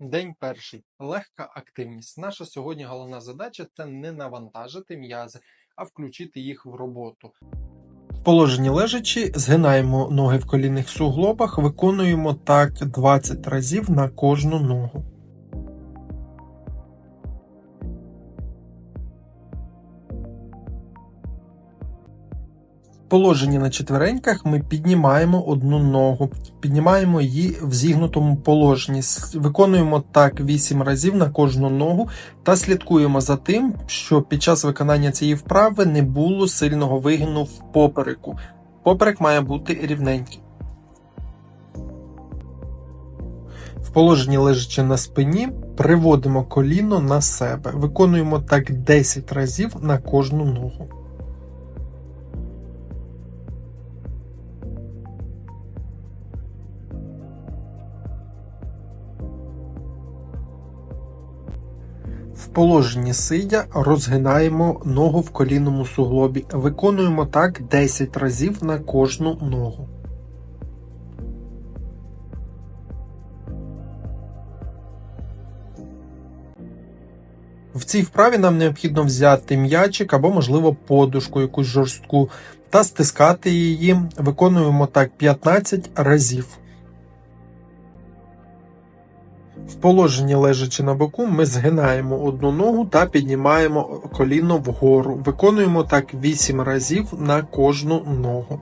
День перший. Легка активність. Наша сьогодні головна задача це не навантажити м'язи, а включити їх в роботу. В положенні лежачі згинаємо ноги в колінних суглобах, виконуємо так 20 разів на кожну ногу. Положенні на четвереньках ми піднімаємо одну ногу, піднімаємо її в зігнутому положенні. Виконуємо так 8 разів на кожну ногу та слідкуємо за тим, що під час виконання цієї вправи не було сильного вигину в попереку. Поперек має бути рівненький. В положенні лежачи на спині, приводимо коліно на себе. Виконуємо так 10 разів на кожну ногу. В положенні сидя розгинаємо ногу в колінному суглобі. Виконуємо так 10 разів на кожну ногу. В цій вправі нам необхідно взяти м'ячик або, можливо, подушку якусь жорстку та стискати її. Виконуємо так 15 разів. В положенні лежачи на боку, ми згинаємо одну ногу та піднімаємо коліно вгору. Виконуємо так 8 разів на кожну ногу.